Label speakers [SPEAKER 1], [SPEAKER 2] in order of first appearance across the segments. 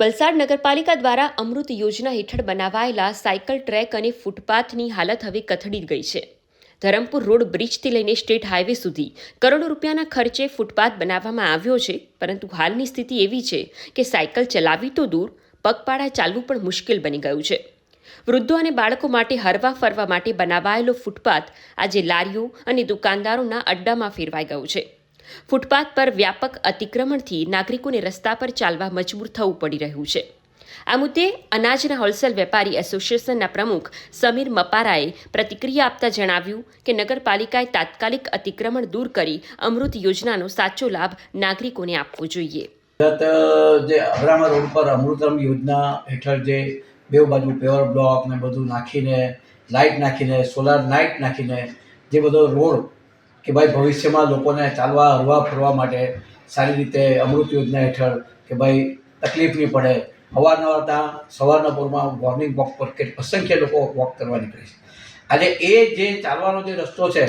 [SPEAKER 1] વલસાડ નગરપાલિકા દ્વારા અમૃત યોજના હેઠળ બનાવાયેલા સાયકલ ટ્રેક અને ફૂટપાથની હાલત હવે કથળી ગઈ છે. ધરમપુર રોડ બ્રિજથી લઈને સ્ટેટ હાઈવે સુધી કરોડો રૂપિયાના ખર્ચે ફૂટપાથ બનાવવામાં આવ્યો છે, પરંતુ હાલની સ્થિતિ એવી છે કે સાયકલ ચલાવવી તો દૂર, પગપાળા ચાલવું પણ મુશ્કેલ બની ગયું છે. વૃદ્ધો અને બાળકો માટે હરવા ફરવા માટે બનાવાયેલો ફૂટપાથ આજે લારીઓ અને દુકાનદારોના અડ્ડામાં ફેરવાઈ ગયો છે. ફૂટપાથ પર વ્યાપક અતિક્રમણથી નાગરિકોને રસ્તા પર ચાલવા મજબૂર થવું પડી રહ્યું છે. આ મુદ્દે અનાજના હોલસેલ વેપારી એસોસિએશનના પ્રમુખ સમીર મપારાએ પ્રતિક્રિયા આપતા જણાવ્યું કે નગરપાલિકાએ તાત્કાલિક અતિક્રમણ દૂર કરી અમૃત યોજનાનો સાચો લાભ નાગરિકોને આપવો જોઈએ.
[SPEAKER 2] જે અબ્રામા રોડ પર અમૃતમ યોજના હેઠળ જે બે બાજુ પેવર બ્લોક ને બધું નાખીને લાઇટ નાખીને સોલાર લાઇટ નાખીને જે બધો રોડ કે ભાઈ ભવિષ્યમાં લોકોને ચાલવા, હરવા, ફરવા માટે સારી રીતે અમૃત યોજના હેઠળ કે ભાઈ તકલીફ નહીં પડે. અવારનવાર ત્યાં સવારના પૂરમાં મોર્નિંગ વોક પર કે અસંખ્ય લોકો વોક કરવા નીકળે છે. આજે એ જે ચાલવાનો જે રસ્તો છે,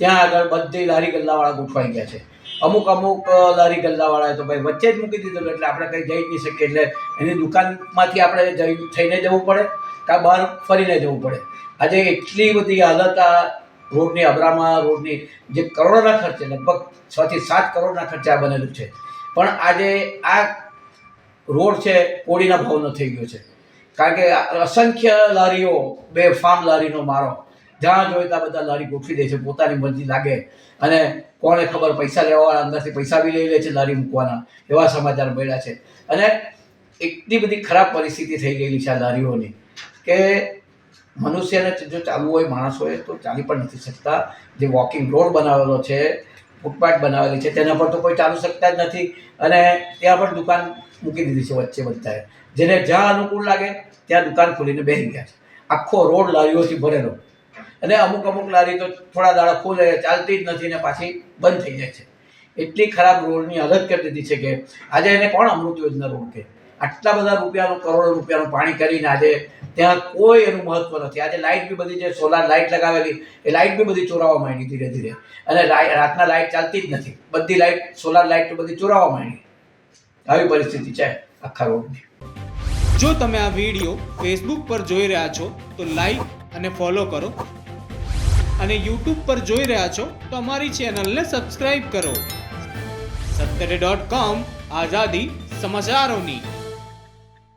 [SPEAKER 2] ત્યાં આગળ બધી લારી ગલ્લાવાળા ગોઠવાઈ ગયા છે. અમુક અમુક લારી ગલ્લાવાળાએ તો ભાઈ વચ્ચે જ મૂકી દીધું, એટલે આપણે કંઈ જઈ જ નહીં શકીએ. એટલે એની દુકાનમાંથી આપણે જઈ થઈને જવું પડે કાં બહાર ફરીને જવું પડે. આજે એટલી બધી હાલત આ રોડની અબરામા, રોડની જે કરોડોના ખર્ચે, લગભગ છ થી સાત કરોડના ખર્ચે આ બનેલું છે. પણ આજે આ રોડ છે, કોડીના ભાવનો થઈ ગયો છે. કારણ કે અસંખ્ય લારીઓ, બે ફાર્મ લારીનો મારો, જ્યાં જોઈએ ત્યાં બધા લારી ગોઠવી દે છે, પોતાની મરજી લાગે. અને કોને ખબર, પૈસા લેવાવાળા અંદરથી પૈસા બી લઈ લે છે લારી મૂકવાના, એવા સમાચાર મળ્યા છે. અને એટલી બધી ખરાબ પરિસ્થિતિ થઈ ગયેલી છે આ લારીઓની, કે મનુષ્યને જો ચાલવું હોય માણસોએ તો ચાલી પણ નથી શકતા. જે વોકિંગ રોડ બનાવેલો છે ફૂટપાથ બનાવેલી છે, તેના પર તો કોઈ ચાલી શકતા જ નથી. અને ત્યાં પણ દુકાન મૂકી દીધી છે વચ્ચે બધાએ. જેને જ્યાં અનુકૂળ લાગે ત્યાં દુકાન ખોલીને બેસી ગયા છે. આખો રોડ લારીઓથી ભરેલો. અને અમુક અમુક લારી તો થોડા દાડા ખોલે, ચાલતી જ નથી ને પાછી બંધ થઈ જાય છે. એટલી ખરાબ રોડની હાલત કરી દીધી છે કે આજે એને કોણ અમૃત યોજના રોડ કે? આટલા બધા રૂપિયાનું, કરોડો રૂપિયાનું પાણી કરીને આજે ત્યાં કોઈ એનું મહત્વ નથી. આજે લાઇટ બી બધી જે સોલાર લાઇટ લગાવેલી, એ લાઇટ બી બધી ચોરાવા માંડી ધીરે ધીરે. અને રાતના લાઇટ ચાલતી જ નથી. બધી લાઇટ સોલાર લાઇટ બધી ચોરાવા માંડી. આવી પરિસ્થિતિ છે આખા રોડની.
[SPEAKER 3] જો તમે આ વીડિયો ફેસબુક પર જોઈ રહ્યા છો, તો લાઈક અને ફોલો કરો. અને યુટ્યુબ પર જોઈ રહ્યા છો, તો અમારી ચેનલને સબસ્ક્રાઇબ કરો. સત્તરે ડોટ કોમ આઝાદી સમાચારોની.